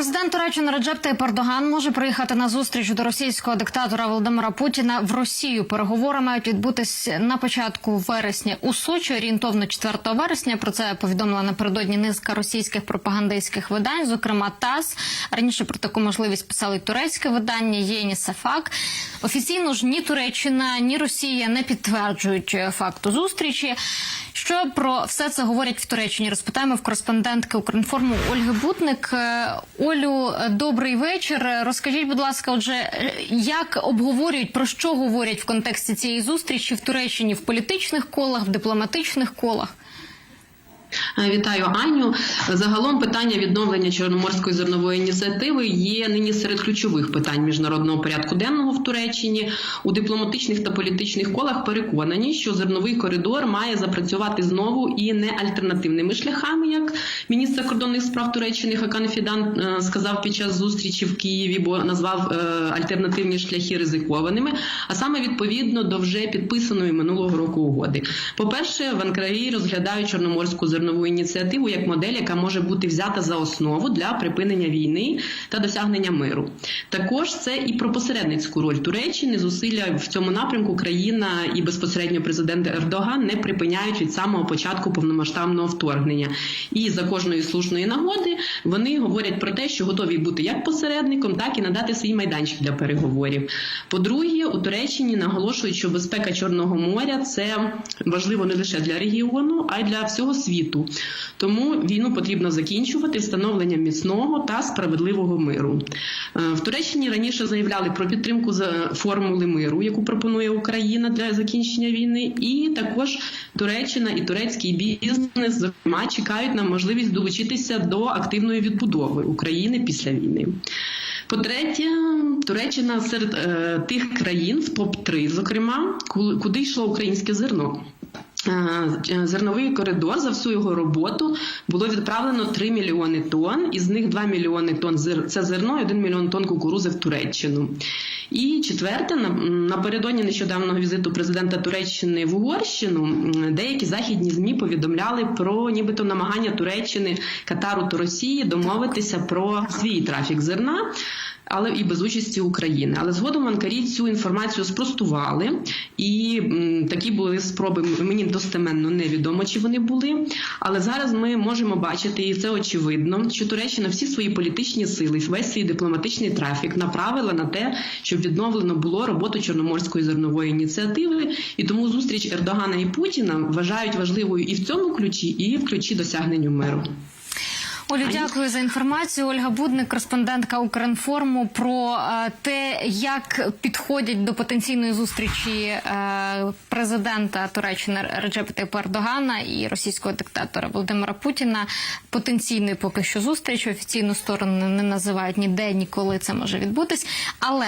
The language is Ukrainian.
Президент Туреччини Реджеп Таyyip Ердоган може приїхати на зустріч до російського диктатора Володимира Путіна в Росію. Переговори мають відбутись на початку вересня у Сочі, орієнтовно 4 вересня. Про це повідомила напередодні низка російських пропагандистських видань, зокрема ТАСС. Раніше про таку можливість писали турецьке видання Єні Сафак. Офіційно ж ні Туреччина, ні Росія не підтверджують е, факту зустрічі. Що про все це говорять в Туреччині? Розпитаємо в кореспондентки Укрінформу Ольги Бутник. Е, Олю, е, добрий вечір. Е, Розкажіть, будь ласка, отже, як обговорюють про що говорять в контексті цієї зустрічі в Туреччині в політичних колах, в дипломатичних колах? Е, Вітаю Аню. Загалом питання відновлення Чорноморської зернової ініціативи є нині серед ключових питань міжнародного порядку денного в Туреччині. У дипломатичних та політичних колах переконані, що зерновий коридор має запрацювати знову і не альтернативними шляхами, як міністр кордонних справ Туреччини Хакан Фідан е, сказав під час зустрічі в Києві, бо назвав е, альтернативні шляхи ризикованими, а саме відповідно до вже підписаної минулого року угоди. По перше, в Анкарі розглядають Чорноморську зернову ініціативу як модель, яка може бути взята за основу для припинення війни та досягнення миру. Також це і про посередницьку роль Туреччини. Зусилля в цьому напрямку країна і безпосередньо президент Ердоган не припиняють від самого початку повномасштабного вторгнення. І за кожної слушної нагоди вони говорять про те, що готові бути як посередником, так і надати свій майданчик для переговорів. По-друге, у Туреччині наголошують, що безпека Чорного моря це важливо не лише для регіону, а й для всього світу. Тому війну потрібно закінчувати встановленням міцного та справедливого миру. Е, В Туреччині раніше заявляли про підтримку формули миру, яку пропонує Україна для закінчення війни, і також Туреччина і турецький бізнес зокрема чекають на можливість долучитися до активної відбудови України після війни. По-третє, Туреччина серед е, тих країн в топ 3 зокрема, ку- куди йшло українське зерно. Е, Зерновий коридор за всю його роботу було відправлено 3 мільйони тонн, із них 2 мільйони тонн це зерно і 1 мільйон тонн кукурузи в Туреччину. І четверте, на- напередодні нещодавнього візиту президента Туреччини в Угорщину деякі західні змі повідомляли про нібито намагання Туреччини, Катару та Росії домовитися про свій трафік зерна. Але і без участі України. Але згодом Анкарі цю інформацію спростували, і такі були спроби. Мені достеменно невідомо, чи вони були. Але зараз ми можемо бачити, і це очевидно, що Туреччина всі свої політичні сили, весь свій дипломатичний трафік направила на те, щоб відновлено було роботу Чорноморської зернової ініціативи. І тому зустріч Ердогана і Путіна вважають важливою і в цьому ключі, і в ключі досягненню миру. Олю, дякую за інформацію. Ольга Будник, кореспондентка Укрінформу, про е, те, як підходять до потенційної зустрічі е, президента Туреччини Реджепа Пардогана Ердогана і російського диктатора Володимира Путіна. Потенційної поки що зустріч офіційну сторону не називають ніде, ніколи це може відбутись. Але